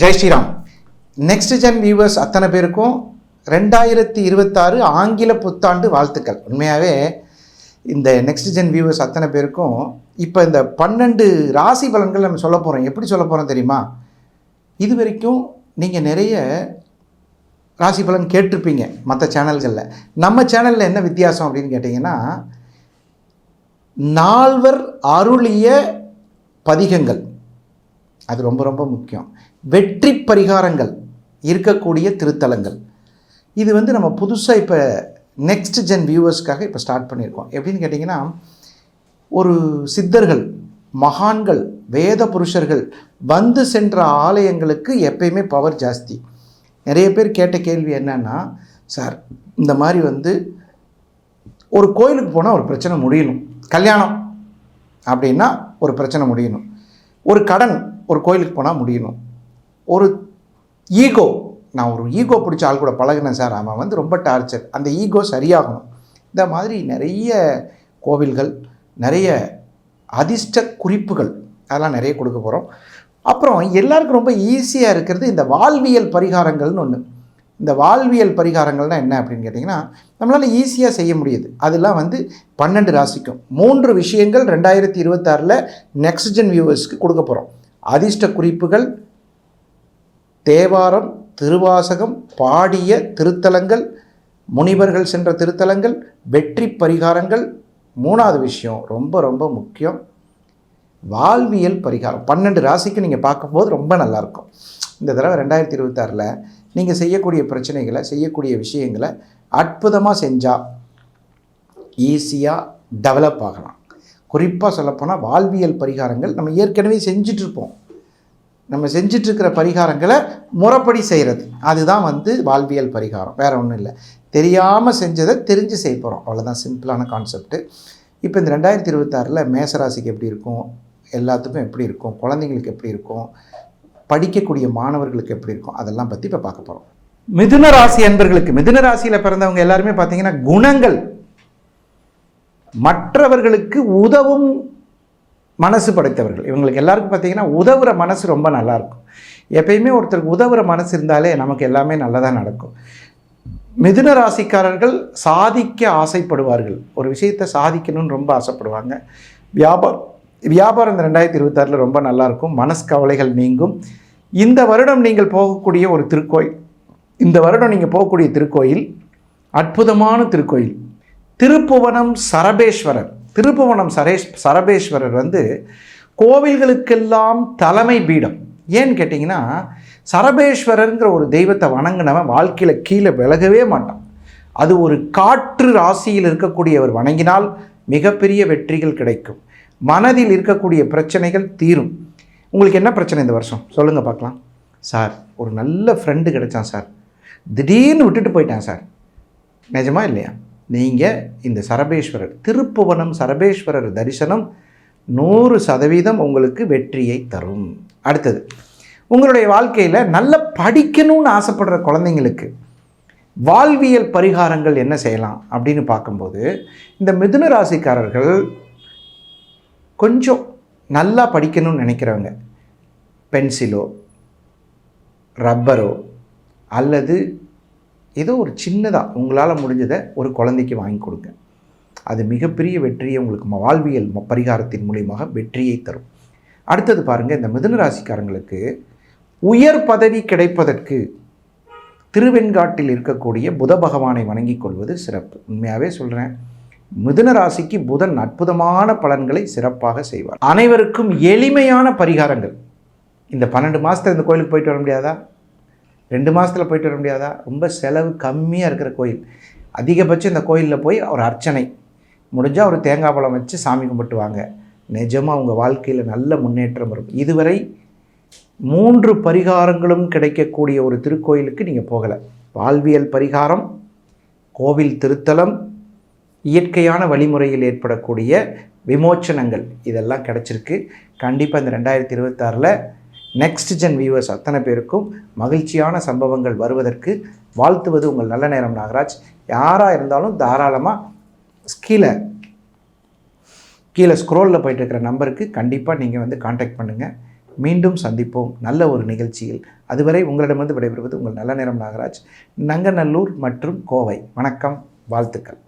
Jai Shri Ram. Next gen viewers அத்தனை பேருக்கும் ரெண்டாயிரத்தி இருபத்தாறு ஆங்கில புத்தாண்டு வாழ்த்துக்கள். உண்மையாகவே இந்த நெக்ஸ்ட் ஜென் வியூவர்ஸ் அத்தனை பேருக்கும் இப்போ இந்த பன்னெண்டு ராசி பலன்கள் நம்ம சொல்ல போகிறோம் எப்படி சொல்ல போகிறோம் தெரியுமா? இது வரைக்கும் நீங்கள் நிறைய ராசி பலன் கேட்டிருப்பீங்க மற்ற சேனல்களில் நம்ம சேனலில் என்ன வித்தியாசம் அப்படின்னு கேட்டிங்கன்னா நால்வர் அருளிய பதிகங்கள். அது ரொம்ப ரொம்ப முக்கியம். வெற்றி பரிகாரங்கள் இருக்கக்கூடிய திருத்தலங்கள். இது வந்து நம்ம புதுசாக இப்போ நெக்ஸ்ட் ஜென் வியூவர்ஸ்க்காக இப்போ ஸ்டார்ட் பண்ணியிருக்கோம். எப்படின்னு கேட்டிங்கன்னா ஒரு சித்தர்கள் மகான்கள் வேத புருஷர்கள் வந்து சென்ற ஆலயங்களுக்கு எப்பயுமே பவர் ஜாஸ்தி. நிறைய பேர் கேட்ட கேள்வி என்னன்னா சார் இந்த மாதிரி வந்து ஒரு கோயிலுக்கு போனால் ஒரு பிரச்சனை முடியணும். கல்யாணம் அப்படின்னா ஒரு பிரச்சனை முடியணும். ஒரு கடன் ஒரு கோயிலுக்கு போனால் முடியணும். ஒரு ஈகோ நான் ஒரு ஈகோ பிடிச்ச ஆள் கூட பழகினேன் சார். அவன் வந்து ரொம்ப டார்ச்சர். அந்த ஈகோ சரியாகணும். இந்த மாதிரி நிறைய கோவில்கள் நிறைய அதிர்ஷ்ட குறிப்புகள் அதெல்லாம் நிறைய கொடுக்க போகிறோம் அப்புறம் எல்லாருக்கும் ரொம்ப ஈஸியாக இருக்கிறது இந்த வாழ்வியல் பரிகாரங்கள்னு ஒன்று இந்த வாழ்வியல் பரிகாரங்கள்னால் என்ன அப்படின்னு கேட்டிங்கன்னா நம்மளால் ஈஸியாக செய்ய முடியுது. அதெல்லாம் வந்து பன்னெண்டு ராசிக்கும். மூன்று விஷயங்கள் ரெண்டாயிரத்தி இருபத்தாறில் நெக்ஸ்ட் ஜென் வியூவர்ஸ்க்கு கொடுக்க போகிறோம் அதிர்ஷ்ட குறிப்புகள் தேவாரம் திருவாசகம் பாடிய திருத்தலங்கள் முனிவர்கள் சென்ற திருத்தலங்கள் வெற்றி பரிகாரங்கள் மூணாவது விஷயம் ரொம்ப ரொம்ப முக்கியம். வாழ்வியல் பரிகாரம். பன்னெண்டு ராசிக்கு நீங்கள் பார்க்கும்போது ரொம்ப நல்லாயிருக்கும். இந்த தடவை ரெண்டாயிரத்தி இருபத்தாறில் நீங்கள் செய்யக்கூடிய பிரச்சனைகளை செய்யக்கூடிய விஷயங்களை அற்புதமாக செஞ்சால் ஈஸியாக டெவலப் ஆகலாம். குறிப்பாக சொல்லப்போனால் வாழ்வியல் பரிகாரங்கள் நம்ம ஏற்கனவே செஞ்சிட்ருப்போம் நம்ம செஞ்சிட்ருக்கிற பரிகாரங்களை முறைப்படி செய்கிறது அதுதான் வந்து வாழ்வியல் பரிகாரம். வேறு ஒன்றும் இல்லை. தெரியாமல் செஞ்சதை தெரிஞ்சு செய்ய போகிறோம் அவ்வளோதான் சிம்பிளான கான்செப்ட்டு. இப்போ இந்த ரெண்டாயிரத்தி இருபத்தாறில் மேசராசிக்கு எப்படி இருக்கும்? எல்லாத்துக்கும் எப்படி இருக்கும்? குழந்தைங்களுக்கு எப்படி இருக்கும்? படிக்கக்கூடிய மாணவர்களுக்கு எப்படி இருக்கும்? அதெல்லாம் பற்றி இப்போ பார்க்க போகிறோம் மிதுன ராசி அன்பர்களுக்கு மிதுன ராசியில் பிறந்தவங்க எல்லாருமே பார்த்தீங்கன்னா குணங்கள் மற்றவர்களுக்கு உதவும் மனசு படைத்தவர்கள். இவங்களுக்கு எல்லாருக்கும் பார்த்தீங்கன்னா உதவுற மனசு ரொம்ப நல்லாயிருக்கும். எப்பயுமே ஒருத்தருக்கு உதவுற மனசு இருந்தாலே நமக்கு எல்லாமே நல்லதாக நடக்கும். மிதுன ராசிக்காரர்கள் சாதிக்க ஆசைப்படுவார்கள். ஒரு விஷயத்தை சாதிக்கணும்னு ரொம்ப ஆசைப்படுவாங்க. வியாபாரம் வியாபாரம் இந்த ரெண்டாயிரத்தி இருபத்தாறில் ரொம்ப நல்லாயிருக்கும். மனஸ்கவலைகள் நீங்கும். இந்த வருடம் நீங்கள் போகக்கூடிய ஒரு திருக்கோயில் இந்த வருடம் நீங்கள் போகக்கூடிய திருக்கோயில் அற்புதமான திருக்கோயில். திருப்புவனம் சரபேஸ்வரர். திருப்புவனம் சரேஷ் சரபேஸ்வரர் வந்து கோவில்களுக்கெல்லாம் தலைமை பீடம். ஏன்னு கேட்டிங்கன்னா சரபேஸ்வரருங்கிற ஒரு தெய்வத்தை வணங்கினவன் வாழ்க்கையில் கீழே விலகவே மாட்டான். அது ஒரு காற்று ராசியில் இருக்கக்கூடியவர் வணங்கினால் மிகப்பெரிய வெற்றிகள் கிடைக்கும். மனதில் இருக்கக்கூடிய பிரச்சனைகள் தீரும். உங்களுக்கு என்ன பிரச்சனை இந்த வருஷம்? சொல்லுங்கள் பார்க்கலாம். சார் ஒரு நல்ல ஃப்ரெண்டு கிடைச்சான் சார். திடீர்னு விட்டுட்டு போயிட்டான் சார். நிஜமா இல்லையா? நீங்கள் இந்த சரபேஸ்வரர் திருப்புவனம் சரபேஸ்வரர் தரிசனம் நூறு சதவீதம் உங்களுக்கு வெற்றியை தரும். அடுத்தது உங்களுடைய வாழ்க்கையில் நல்ல படிக்கணும்னு ஆசைப்படுற குழந்தைங்களுக்கு வாழ்வியல் பரிகாரங்கள் என்ன செய்யலாம் அப்படின்னு பார்க்கும்போது இந்த மிதுன ராசிக்காரர்கள் கொஞ்சம் நல்லா படிக்கணும்னு நினைக்கிறவங்க. பென்சிலோ ரப்பரோ அல்லது ஏதோ ஒரு சின்னதாக உங்களால் முடிஞ்சதை ஒரு குழந்தைக்கு வாங்கி கொடுங்க. அது மிகப்பெரிய வெற்றியை உங்களுக்கு ம- வாழ்வியல் பரிகாரத்தின் மூலியமாக வெற்றியை தரும். அடுத்தது பாருங்கள் இந்த மிதுன ராசிக்காரங்களுக்கு உயர் பதவி கிடைப்பதற்கு திருவெண்காட்டில் இருக்கக்கூடிய புத பகவானை வணங்கிக் கொள்வது சிறப்பு. உண்மையாகவே சொல்கிறேன் மிதுன ராசிக்கு புதன் அற்புதமான பலன்களை சிறப்பாக செய்வார். அனைவருக்கும் எளிமையான பரிகாரங்கள். இந்த பன்னெண்டு மாதத்துல இந்த கோயிலுக்கு போயிட்டு வர முடியாதா? ரெண்டு மாதத்தில் போயிட்டு வர முடியாதா? ரொம்ப செலவு கம்மியாக இருக்கிற கோயில். அதிகபட்சம் இந்த கோயிலில் போய் ஒரு அர்ச்சனை. முடிஞ்சால் ஒரு தேங்காய் பழம் வச்சு சாமி கும்பிட்டுவாங்க. நிஜமாக உங்கள் வாழ்க்கையில் நல்ல முன்னேற்றம் வரும் இதுவரை மூன்று பரிகாரங்களும் கிடைக்கக்கூடிய ஒரு திருக்கோயிலுக்கு நீங்கள் போகலை. வாழ்வியல் பரிகாரம் கோவில் திருத்தலம் இயற்கையான வழிமுறையில் ஏற்படக்கூடிய விமோச்சனங்கள் இதெல்லாம் கிடச்சிருக்கு. கண்டிப்பாக இந்த ரெண்டாயிரத்தி இருபத்தாறில் நெக்ஸ்ட் ஜென் வியூவர்ஸ் அத்தனை பேருக்கும் மகிழ்ச்சியான சம்பவங்கள் வருவதற்கு வாழ்த்துவது உங்கள் நல்ல நேரம் நாகராஜ். யாராக இருந்தாலும் தாராளமாக கீழே கீழே ஸ்க்ரோலில் போயிட்டு இருக்கிற நம்பருக்கு கண்டிப்பாக நீங்கள் வந்து காண்டாக்ட் பண்ணுங்கள் மீண்டும் சந்திப்போம். நல்ல ஒரு நிகழ்ச்சியில். அதுவரை உங்களிடமிருந்து விடைபெறுவது உங்கள் நல்ல நேரம் நாகராஜ். நங்கநல்லூர் மற்றும் கோவை. வணக்கம். வாழ்த்துக்கள்.